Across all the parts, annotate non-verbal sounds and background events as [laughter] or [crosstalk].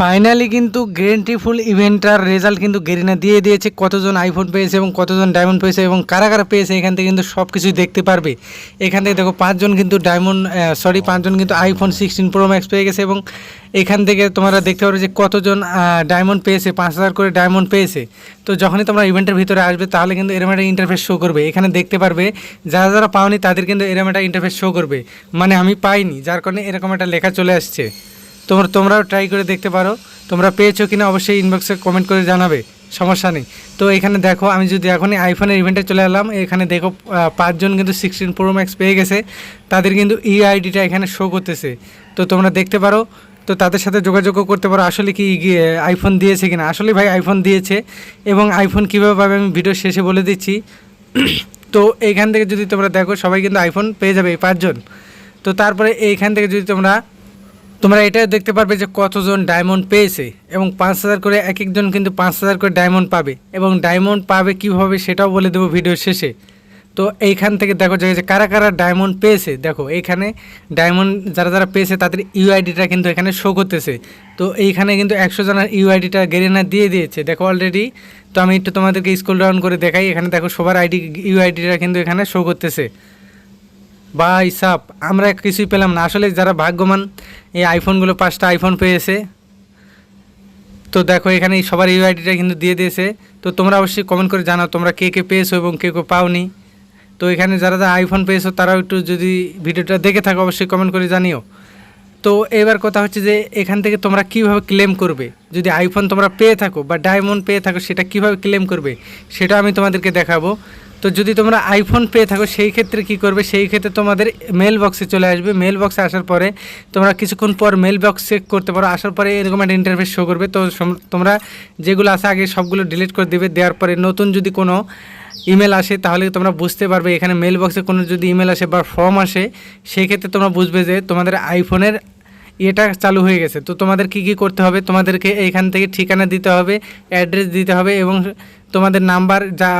Finally কিন্তু guarantee full ইভেন্টার result কিন্তু গেরিনা দিয়ে দিয়েছে, কতজন আইফোন পেয়েছে এবং কতজন ডায়মন্ড পেয়েছে এবং কারা কারা পেয়েছে, এখান থেকে কিন্তু সব কিছুই দেখতে পারবে। এখান থেকে দেখো পাঁচজন কিন্তু ডায়মন্ড সরি পাঁচজন কিন্তু আইফোন সিক্সটিন প্রো ম্যাক্স পেয়ে গেছে এবং এখান থেকে তোমরা দেখতে পারবে যে কতজন ডায়মন্ড পেয়েছে, পাঁচ হাজার করে ডায়মন্ড পেয়েছে। তো যখনই তোমরা ইভেন্টের ভিতরে আসবে, তাহলে কিন্তু এরম একটা ইন্টারফেস শো করবে। এখানে দেখতে পারবে, যারা যারা পাওনি তাদের কিন্তু এরম একটা ইন্টারফেস শো করবে। মানে আমি পাইনি, যার কারণে এরকম একটা লেখা চলে আসছে। তোমরা তোমরাও ট্রাই করে দেখতে পারো। তোমরা পেয়েছ কিনা অবশ্যই ইনবক্সে কমেন্ট করে জানাবে। সমস্যা নেই। তো এখানে দেখো, আমি যদি এখনই আইফোনের ইভেন্টে চলে এলাম, এখানে দেখো পাঁচজন কিন্তু সিক্সটিন প্রো ম্যাক্স পেয়ে গেছে। তাদের কিন্তু ই আইডিটা এখানে শো করতেছে। তো তোমরা দেখতে পারো। তো তাদের সাথে যোগাযোগও করতে পারো, আসলে কি আইফোন দিয়েছে কিনা। আসলে ভাই আইফোন দিয়েছে এবং আইফোন কীভাবে পাবে আমি ভিডিও শেষে বলে দিচ্ছি। [clears throat] তো এইখান থেকে যদি তোমরা দেখো, সবাই কিন্তু আইফোন পেয়ে যাবে এই পাঁচজন। তো তারপরে এইখান থেকে যদি তোমরা তোমরা এটাও দেখতে পারবে যে কতজন ডায়মন্ড পেয়েছে এবং পাঁচ হাজার করে এক একজন কিন্তু পাঁচ হাজার করে ডায়মন্ড পাবে এবং ডায়মন্ড পাবে কীভাবে সেটাও বলে দেবো ভিডিও শেষে। তো এইখান থেকে দেখো যে কারা কারা ডায়মন্ড পেয়েছে, দেখো এইখানে ডায়মন্ড যারা যারা পেয়েছে তাদের ইউআইডিটা কিন্তু এখানে শো করতেছে। তো এইখানে কিন্তু একশো জনের ইউআইডিটা গেরিনা দিয়ে দিয়েছে। দেখো অলরেডি তো আমি একটু তোমাদেরকে স্কুল ডাউন করে দেখাই। এখানে দেখো সবার আইডি ইউআইডিটা কিন্তু এখানে শো করতেছে। ভাই সাপ আমরা কিছুই পেলাম না। আসলে যারা ভাগ্যবান, এই আইফোনগুলো পাঁচটা আইফোন পেয়েছে। তো দেখো এখানে সবার ইউআইডিটা কিন্তু দিয়ে দিয়েছে। তো তোমরা অবশ্যই কমেন্ট করে জানাও তোমরা কে কে পেয়েছ এবং কে কে পাওনি। তো এখানে যারা যারা আইফোন পেয়েছ, তারাও একটু যদি ভিডিওটা দেখে থাকো, অবশ্যই কমেন্ট করে জানিও। তো এবার কথা হচ্ছে যে, এখান থেকে তোমরা কীভাবে ক্লেম করবে? যদি আইফোন তোমরা পেয়ে থাকো বা ডায়মন্ড পেয়ে থাকো, সেটা কীভাবে ক্লেম করবে? সেটা আমি তোমাদেরকে দেখাবো। তো যদি তোমরা আইফোন পেয়ে থাকো, সেই ক্ষেত্রে কি করবে? সেই ক্ষেত্রে তোমাদের মেল বক্সে চলে আসবে। মেল বক্সে আসার পরে তোমরা কিছুক্ষণ পর মেল বক্স চেক করতে পারো। আসার পরে এরকম একটা ইন্টারফেস শো করবে। তো তোমরা যেগুলো আছে আগে সবগুলো ডিলিট করে দেবে। দেওয়ার পরে নতুন যদি কোনো ইমেল আসে, তাহলে তোমরা বুঝতে পারবে এখানে মেল বক্সে কোনো যদি ইমেল আসে বা ফর্ম আসে, সেই ক্ষেত্রে তোমরা বুঝবে যে তোমাদের আইফোনের এটা চালু হয়ে গেছে। তো তোমাদের কি কি করতে হবে? তোমাদেরকে এইখান থেকে ঠিকানা দিতে হবে, অ্যাড্রেস দিতে হবে এবং তোমাদের নাম্বার যা,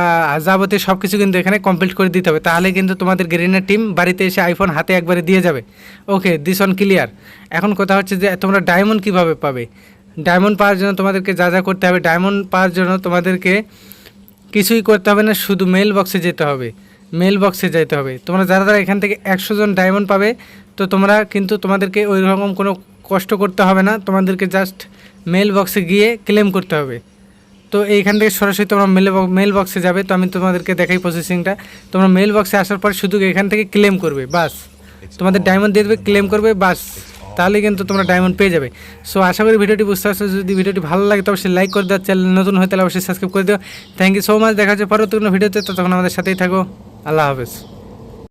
যাবতীয় সব কিছু কিন্তু এখানে কমপ্লিট করে দিতে হবে। তাহলে কিন্তু তোমাদের গ্রিনের টিম বাড়িতে এসে আইফোন হাতে একবারে দিয়ে যাবে। ওকে দিস অন ক্লিয়ার এখন কথা হচ্ছে যে, তোমরা ডায়মন্ড কীভাবে পাবে? ডায়মন্ড পাওয়ার জন্য তোমাদেরকে যা যা করতে হবে ডায়মন্ড পাওয়ার জন্য তোমাদেরকে কিছুই করতে হবে না, শুধু মেল বক্সে যেতে হবে। মেল বক্সে যেতে হবে। তোমরা যারা যারা এখান থেকে একশো জন ডায়মন্ড পাবে তো তোমরা কিন্তু তোমাদেরকে ওই রকম কোনো কষ্ট করতে হবে না। তোমাদেরকে জাস্ট মেল বক্সে গিয়ে ক্লেম করতে হবে। তো এইখান থেকে সরাসরি তোমরা মেল মেল বক্সে যাবে। তো আমি তোমাদেরকে দেখাই প্রসেসিংটা তোমরা মেল বক্সে আসার পর শুধু এখান থেকে ক্লেম করবে বাস। তোমাদের ডায়মন্ড দিয়ে দেবে ক্লেম করবে বাস। তাহলে কিন্তু তোমরা ডায়মন্ড পেয়ে যাবে। সো আশা করি ভিডিওটি বুঝতে পারছ। যদি ভিডিওটি ভালো লাগে তো অবশ্যই লাইক করে দেওয়ার চ্যানেল নতুন হয় তাহলে অবশ্যই সাবস্ক্রাইব করে দিও। থ্যাংক ইউ সো মাচ দেখা যাচ্ছে পরবর্তী কোনো ভিডিওতে তখন আমাদের সাথেই থাকো। আল্লাহ হাফেজ।